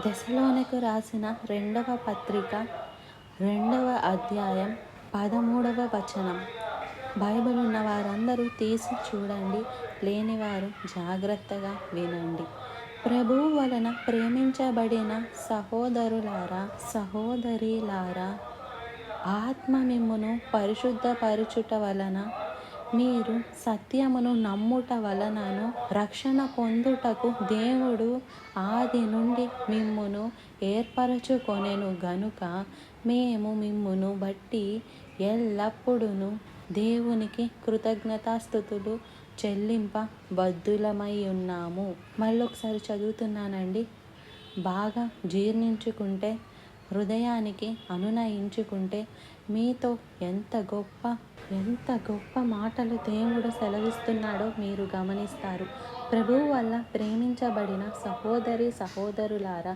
దశలోనికి రాసిన రెండవ పత్రిక రెండవ అధ్యాయం పదమూడవ వచనం. బైబిల్ ఉన్న వారందరూ తీసి చూడండి లేనివారు జాగ్రత్తగా వినండి. ప్రభువు వలన ప్రేమించబడిన సహోదరులారా సహోదరిలారా ఆత్మ మిమ్మును పరిశుద్ధపరచుట వలన మీరు సత్యమును నమ్ముట వలనను రక్షణ పొందుటకు దేవుడు ఆది నుండి మిమ్మును ఏర్పరచుకొనెను గనుక మేము మిమ్మును బట్టి ఎల్లప్పుడూ దేవునికి కృతజ్ఞతాస్థుతులు చెల్లింప బద్దులమై ఉన్నాము. మళ్ళీ ఒకసారి చదువుతున్నానండి. బాగా జీర్ణించుకుంటే హృదయానికి అనునయించుకుంటే మీతో ఎంత గొప్ప ఎంత గొప్ప మాటలు దేవుడు సెలవిస్తున్నాడో మీరు గమనిస్తారు. ప్రభువు వల్ల ప్రేమించబడిన సహోదరి సహోదరులారా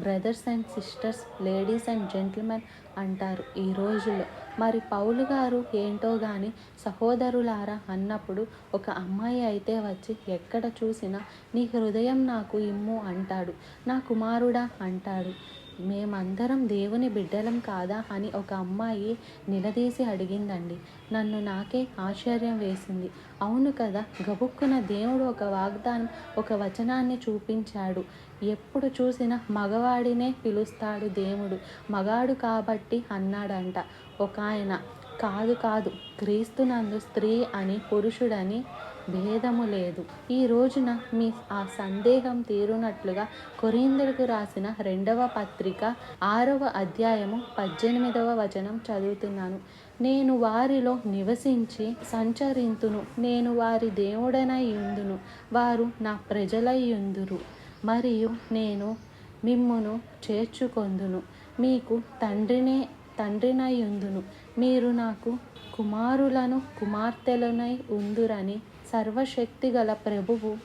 brothers and sisters ladies and gentlemen అంటారు ఈ రోజుల్లో. మరి పౌలు గారు ఏంటో కానీ సహోదరులారా అన్నప్పుడు ఒక అమ్మాయి అయితే వచ్చి ఎక్కడ చూసినా నీ హృదయం నాకు ఇమ్ము అంటాడు. నా కుమారుడా అంటాడు. మేమందరం దేవుని బిడ్డలం కాదా అని ఒక అమ్మాయి నిలదీసి అడిగిందండి. నన్ను నాకే ఆశ్చర్యం వేసింది. అవును కదా గబుక్కున దేవుడు ఒక వాగ్దానం ఒక వచనాన్ని చూపించాడు. ఎప్పుడు చూసినా మగవాడినే పిలుస్తాడు దేవుడు. మగాడు కాబట్టి అన్నాడంట. ఒక ఆయన కాదు కాదు. క్రీస్తునందు స్త్రీ అని పురుషుడని భేదము లేదు. ఈ రోజున మీ ఆ సందేహం తీరునట్లుగా కొరిందరికి రాసిన రెండవ పత్రిక ఆరవ అధ్యాయము పద్దెనిమిదవ వచనం చదువుతున్నాను. నేను వారిలో నివసించి సంచరింతును. నేను వారి దేవుడనై ఉందును వారు నా ప్రజలై ఉందురు. మరియు నేను మిమ్మును చేర్చుకొందును. మీకు తండ్రినే తండ్రినై ఉందును. మీరు నాకు కుమారులను కుమార్తెలనై ఉందురని సర్వశక్తి గల ప్రభువు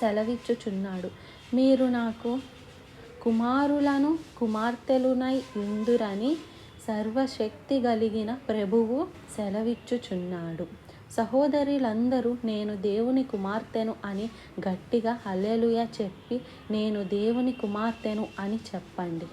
సెలవిచ్చుచున్నాడు. మీరు నాకు కుమారులను కుమార్తెలునై ఉందురని సర్వశక్తి కలిగిన ప్రభువు సెలవిచ్చుచున్నాడు. సహోదరులందరూ నేను దేవుని కుమార్తెను అని గట్టిగా హల్లెలూయా చెప్పి నేను దేవుని కుమార్తెను అని చెప్పండి.